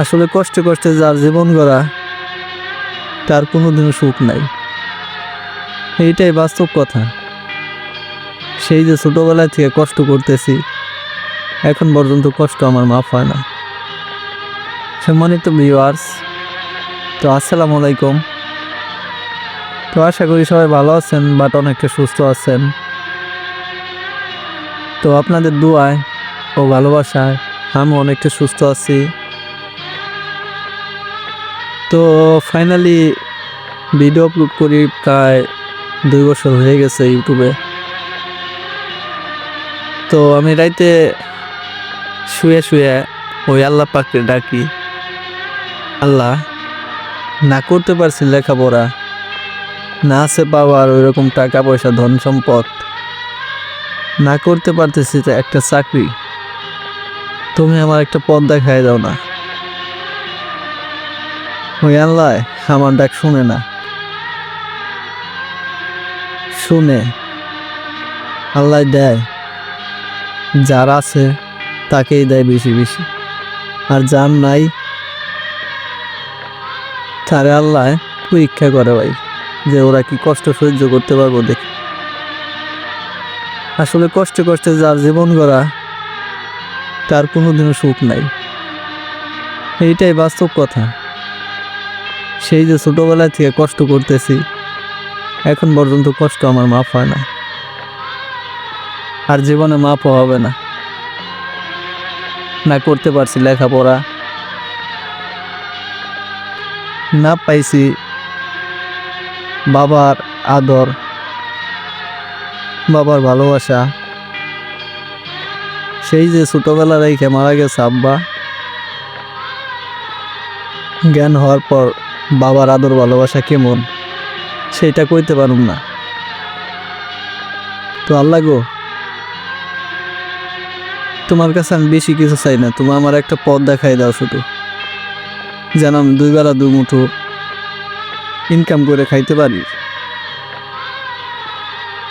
আসলে কষ্টে কষ্টে যার জীবন গড়া, তার কোনোদিনও সুখ নাই। এইটাই বাস্তব কথা। সেই যে ছোটোবেলায় থেকে কষ্ট করতেছি, এখন পর্যন্ত কষ্ট আমার মাফ হয় না। সম্মানিত ভিউয়ার্স তো আসসালামু আলাইকুম। তো আশা করি সবাই ভালো আছেন বাট অনেকটা সুস্থ আছেন। তো আপনাদের দোয়ায় ও ভালোবাসায় আমি অনেকটা সুস্থ আছি। তো ফাইনালি ভিডিও আপলোড করি প্রায় দুই বছর হয়ে গেছে ইউটিউবে। তো আমি রাইতে শুয়ে শুয়ে ওই আল্লাহ পাককে ডাকি। আল্লাহ, না করতে পারছি লেখাপড়া, না আছে পাওয়ার ওইরকম টাকা পয়সা, ধন সম্পদ, না করতে পারতেছি একটা চাকরি। তুমি আমার একটা পথ দেখায় দাও না। ওই আল্লাহ আমার ডাক শুনে না। শুনে আল্লাহ দেয়, যার আছে তাকেই দেয় বেশি বেশি। আর যার নাই, তারে আল্লাহ পরীক্ষা করে ভাই, যে ওরা কি কষ্ট সহ্য করতে পারব দেখি। আসলে কষ্টে কষ্টে যার জীবন গড়া, তার কোনোদিনও সুখ নাই। এইটাই বাস্তব কথা। সেই যে ছোটোবেলা থেকে কষ্ট করতেছি, এখন পর্যন্ত কষ্ট আমার মাফ হয় না। আর জীবনে মাপও হবে না। না করতে পারছি লেখাপড়া। না পাইছি বাবার আদর, বাবার ভালোবাসা। সেই যে ছোটোবেলা রেখে মারা গেছে আব্বা, জ্ঞান হওয়ার পর বাবার আদর ভালোবাসা কেমন? সেইটা কইতে পারুম না। তো আল্লাহ গো, তোমার কাছে আমি বেশি কিছু চাই না। তুমি আমার একটা পথ দেখাই দাও শুধু। যেন আমি দুই বেলা দু মুঠো ইনকাম করে খাইতে পারি।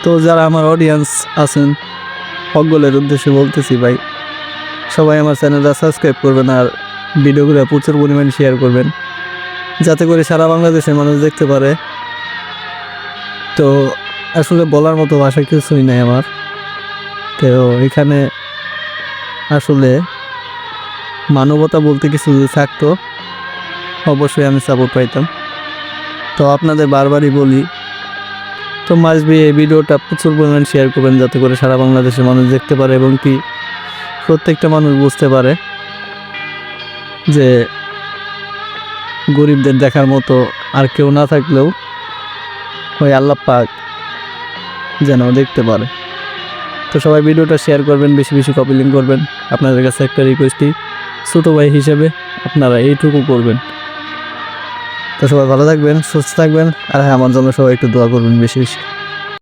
তো যারা আমার অডিয়েন্স আছেন সকলের উদ্দেশ্যে বলতেছি ভাই, সবাই আমার চ্যানেলটা সাবস্ক্রাইব করবেন আর ভিডিওগুলো প্রচুর পরিমাণে শেয়ার করবেন। যাতে করে সারা বাংলাদেশের মানুষ দেখতে পারে। তো আসলে বলার মতো ভাষা কিছুই নাই আমার। তো এখানে আসলে মানবতা বলতে কিছু যদি থাকতো, অবশ্যই আমি সাপোর্ট পাইতাম। তো আপনাদের বারবারই বলি, তো মাসবি এই ভিডিওটা প্রচুর পরিমাণ শেয়ার করবেন যাতে করে সারা বাংলাদেশের মানুষ দেখতে পারে এবং কি প্রত্যেকটা মানুষ বুঝতে পারে যে গরিবদের দেখার মতো আর কেউ না থাকলেও ওই আল্লাহ পাক যেন দেখতে পারে। তো সবাই ভিডিওটা শেয়ার করবেন, বেশি বেশি কপি লিঙ্ক করবেন। আপনাদের কাছে একটা রিকোয়েস্টই ছোটো ভাই হিসেবে আপনারা এইটুকু করবেন। তো সবাই ভালো থাকবেন, সুস্থ থাকবেন, আর হ্যাঁ আমার জন্য সবাই একটু দোয়া করবেন বেশি বেশি।